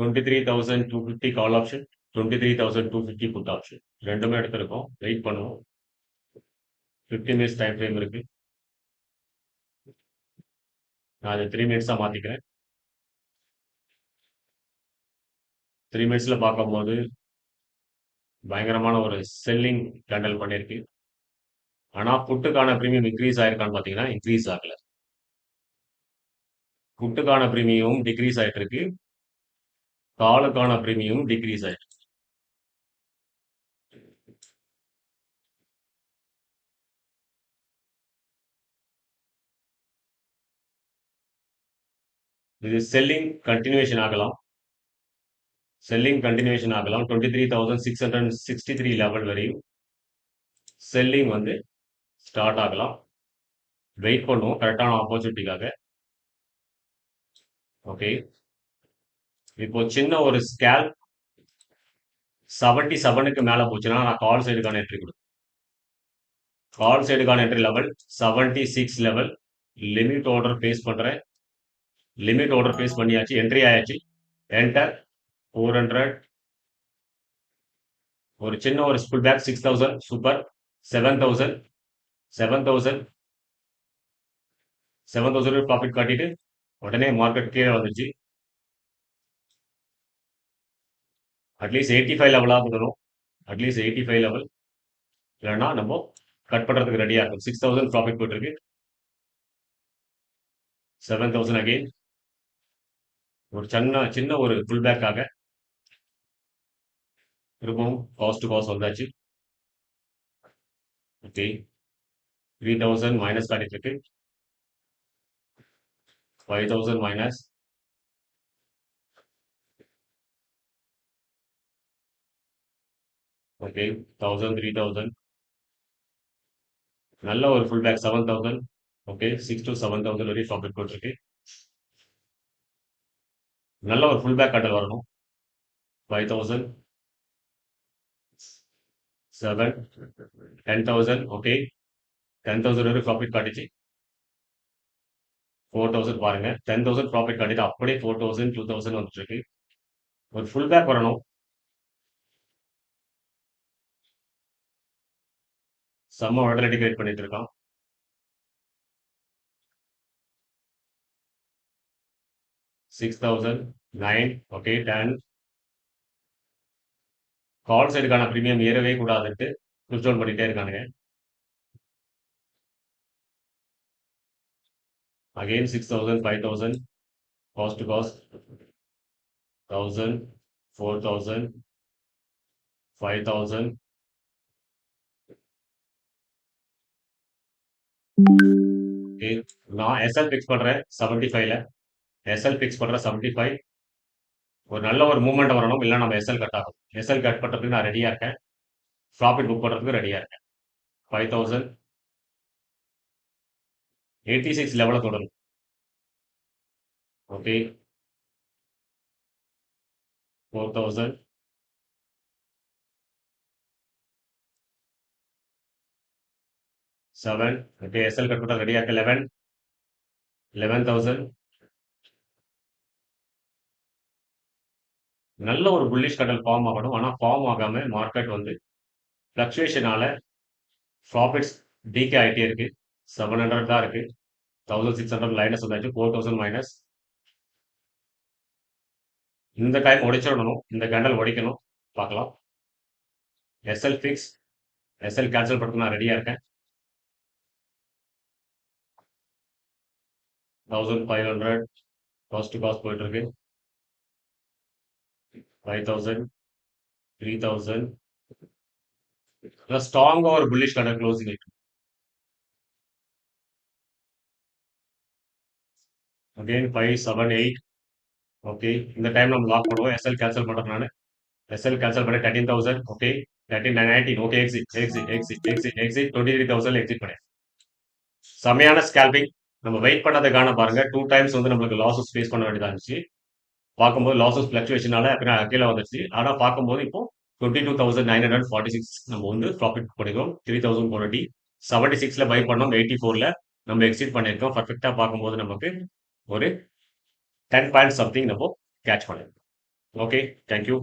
Twenty three thousand two fifty call option twenty three thousand two fifty put option ரெண்டுமே எடுத்திருக்கோம். Wait பண்ணுவோம். Fifty minutes time frame இருக்கு. நான் அதை three மினிட்ஸாக மாற்றிக்கிறேன் த்ரீ மினிட்ஸில் பார்க்கும்போது பயங்கரமான ஒரு செல்லிங் கேண்டல் பண்ணியிருக்கு ஆனால் புட்டுக்கான ப்ரீமியம் இன்க்ரீஸ் ஆயிருக்கான்னு பார்த்தீங்கன்னா இன்க்ரீஸ் ஆகலை. புட்டுக்கான ப்ரீமியம் டிக்ரீஸ் ஆகிட்டு இருக்கு காலுக்கான பிரீமியம் டிக்ரீஸ் ஆயிடுச்சு. இது செல்லிங் கண்டினியூஷன் ஆகலாம். செல்லிங் கண்டினியூஷன் ஆகலாம். Twenty three thousand six hundred sixty three level வரையும் செல்லிங் வந்து ஸ்டார்ட் ஆகலாம். வெயிட் பண்ணுவோம். கரெக்டான ஆப்பர்ச்சுனிட்டிக்காக ஓகே இப்போ சின்ன ஒரு ஸ்கேல் செவன்டி செவனுக்கு மேலே போச்சுன்னா நான் கால் சைடுக்கான என்ட்ரி கொடுப்பேன் call சைடுக்கான entry level seventy six level limit order place பண்ணுறேன் லிமிட் ஆர்டர் பேஸ் பண்ணியாச்சு என்ட்ரி ஆயாச்சு. என்டர் ஃபோர் ஹண்ட்ரட் ஒரு சின்ன ஒரு pull back six thousand super seven thousand seven thousand seven thousand profit காட்டிட்டு உடனே மார்க்கெட் கீழே வந்துச்சு அட்லீஸ்ட் எயிட்டி ஃபைவ் லெவலாக வரும். அட்லீஸ்ட் எயிட்டி ஃபைவ் லெவல் இல்லைன்னா நம்ம கட் பண்ணுறதுக்கு ரெடியாக இருக்கும். சிக்ஸ் தௌசண்ட் ப்ராஃபிட் போயிட்டுருக்கு செவன் தௌசண்ட் அகெயின் ஒரு சின்ன சின்ன ஒரு ஃபுல் பேக்காக திரும்பவும் காஸ்ட் டு காஸ்ட் வந்தாச்சு. ஓகே த்ரீ தௌசண்ட் மைனஸ் காட்டிட்டு இருக்கு five thousand minus okay thousand three thousand நல்ல ஒரு pull back seven thousand okay six to seven thousand வரையும் ப்ராஃபிட் போட்டிருக்கு. நல்ல ஒரு ஃபுல் பேக் கட்டல் வரணும். Five thousand seven ten thousand okay ten thousand வரையும் ப்ராஃபிட் காட்டுச்சு. ஃபோர் தௌசண்ட் பாருங்க. டென் தௌசண்ட் ப்ராஃபிட் காட்டிட்டு அப்படியே ஃபோர் தௌசண்ட் டூ தௌசண்ட் வந்துட்டு இருக்கு ஒரு ஃபுல் பேக் வரணும். செம்ம உடனடி கிரியேட் பண்ணிட்டு இருக்கான். Six thousand nine okay ten call சைடுக்கான premium ஏறவே கூடாதுன்ட்டு புஷ் டவுன் பண்ணிட்டே இருக்கானுங்க. Again six thousand five thousand cost cost thousand four thousand five thousand நான் எஸ்எல் ஃபிக்ஸ் பண்ணுறேன் செவன்ட்டி ஃபைவ்ல எஸ்எல் ஃபிக்ஸ் பண்ணுறேன் செவன்ட்டி ஃபைவ் ஒரு நல்ல ஒரு மூமெண்ட் வரணும் இல்லை நம்ம எஸ்எல் கட் ஆகும் எஸ்எல் கட் பண்ணுறதுக்கு நான் ரெடியாக இருக்கேன். ப்ராஃபிட் புக் பண்ணுறதுக்கு ரெடியாக இருக்கேன். ஃபைவ் தௌசண்ட் எயிட்டி சிக்ஸ் லெவலை தொடரும். Okay four thousand seven okay SL cut பண்ணுறது ரெடியாக இருக்கு லெவன் லெவன் தௌசண்ட் நல்ல ஒரு புல்லிஷ் கடல் ஃபார்ம் ஆகணும். ஆனால் ஃபார்ம் ஆகாம மார்க்கெட் வந்து ஃப்ளக்சுவேஷனால ப்ராஃபிட்ஸ் டீகே ஆகிட்டே இருக்கு. செவன் ஹண்ட்ரட் தான் இருக்கு. தௌசண்ட் சிக்ஸ் ஹண்ட்ரட் லைனஸ் வந்தாச்சு ஃபோர் தௌசண்ட் மைனஸ் இந்த டைம் உடைச்சிடணும் இந்த கேண்டல் உடைக்கணும் பார்க்கலாம். எஸ்எல் ஃபிக்ஸ் எஸ்எல் கேன்சல் பண்ணுறது நான் ரெடியாக இருக்கேன். Thousand five hundred cost to cost போயிட்டு இருக்கு ஃபைவ் தௌசண்ட் த்ரீ தௌசண்ட் ஸ்ட்ராங்காக ஒரு புல்லிஷ் கடை க்ளோசிங் இருக்கு again five seven eight okay இந்த டைம் நம்ம லாக் பண்ணுவோம் எஸ்எல் கேன்சல் பண்ணுறேன் நான் எஸ்எல் கேன்சல் பண்ணி thirteen thousand okay thirteen nineteen okay exit exit exit exit exit twenty three thousand exit பண்ணேன் செமையான ஸ்கேல்பிங் நம்ம வெயிட் பண்ணதுக்கான பாருங்க. டூ டைம்ஸ் வந்து நம்மளுக்கு லாஸஸ் ஃபேஸ் பண்ண வேண்டியதாக இருந்துச்சு. பார்க்கும்போது லாஸஸ் ஃபிளக்சுவேஷனால கீழே வந்துச்சு ஆனால் பார்க்கும்போது இப்போ twenty two thousand nine hundred forty six நம்ம வந்து ப்ராஃபிட் பண்ணிக்கிறோம் த்ரீ தௌசண்ட் குவாலிட்டி செவன்ட்டி சிக்ஸில் பை பண்ணோம். எயிட்டி ஃபோரில் நம்ம எக்ஸிட் பண்ணியிருக்கோம். பர்ஃபெக்டாக பார்க்கும்போது நமக்கு ஒரு டென் பாயிண்ட் சம்திங் நம்ம கேட்ச் பண்ணியிருக்கோம். Okay thank you